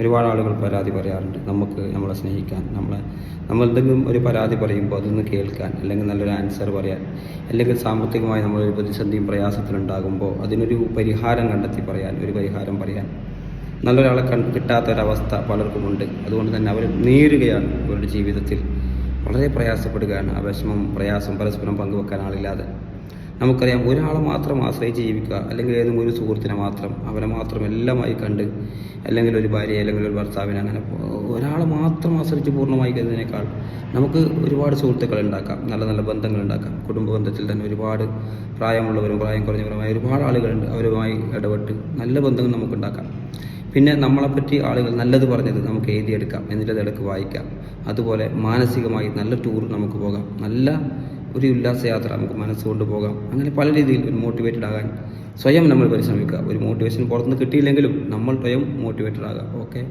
ഒരുപാട് ആളുകൾ പരാതി പറയാറുണ്ട്. നമുക്ക് നമ്മളെ സ്നേഹിക്കാൻ നമ്മളെ നമ്മൾ എന്തെങ്കിലും ഒരു പരാതി പറയുമ്പോൾ അതൊന്ന് കേൾക്കാൻ അല്ലെങ്കിൽ നല്ലൊരു ആൻസർ പറയാൻ അല്ലെങ്കിൽ സാമ്പത്തികമായി നമ്മളൊരു പ്രതിസന്ധിയും പ്രയാസത്തിലുണ്ടാകുമ്പോൾ അതിനൊരു പരിഹാരം കണ്ടെത്തി പറയാൻ ഒരു പരിഹാരം പറയാൻ നല്ലൊരാളെ കൺ കിട്ടാത്തൊരവസ്ഥ പലർക്കുമുണ്ട് അതുകൊണ്ട് തന്നെ അവർ നേരുകയാണ് അവരുടെ ജീവിതത്തിൽ. വളരെ പ്രയാസപ്പെടുകയാണ്. ആ വിഷമം പ്രയാസം പരസ്പരം പങ്കുവെക്കാൻ ആളില്ലാതെ. നമുക്കറിയാം ഒരാളെ മാത്രം ആശ്രയിച്ച് ജീവിക്കുക അല്ലെങ്കിൽ ഏതെങ്കിലും ഒരു സുഹൃത്തിനെ മാത്രം അവനെ മാത്രം എല്ലാമായി കണ്ട് അല്ലെങ്കിൽ ഒരു ഭാര്യ അല്ലെങ്കിൽ ഒരു ഭർത്താവിനെ അങ്ങനെ ഒരാളെ മാത്രം ആശ്രയിച്ച് പൂർണമായി കരുതുന്നതിനേക്കാൾ നമുക്ക് ഒരുപാട് സുഹൃത്തുക്കൾ ഉണ്ടാക്കാം നല്ല നല്ല ബന്ധങ്ങൾ ഉണ്ടാക്കാം. കുടുംബ ബന്ധത്തിൽ തന്നെ ഒരുപാട് പ്രായമുള്ളവരും പ്രായം കുറഞ്ഞവരുമായ ഒരുപാട് ആളുകളുണ്ട് അവരുമായി ഇടപെട്ട് നല്ല ബന്ധങ്ങൾ നമുക്ക് ഉണ്ടാക്കാം. പിന്നെ നമ്മളെപ്പറ്റി ആളുകൾ നല്ലത് പറഞ്ഞത് നമുക്ക് എഴുതിയെടുക്കാം എന്നിട്ട് അത് വായിക്കാം. അതുപോലെ മാനസികമായി നല്ല ടൂർ നമുക്ക് പോകാം. നല്ല ഒരു ഉല്ലാസയാത്ര നമുക്ക് മനസ്സുകൊണ്ട് പോകാം. അങ്ങനെ പല രീതിയിൽ ഒരു മോട്ടിവേറ്റഡ് ആകാൻ സ്വയം നമ്മൾ പരിശ്രമിക്കുക. ഒരു മോട്ടിവേഷൻ പുറത്തുനിന്ന് കിട്ടിയില്ലെങ്കിലും നമ്മൾ സ്വയം മോട്ടിവേറ്റഡ് ആകാം. ഓക്കെ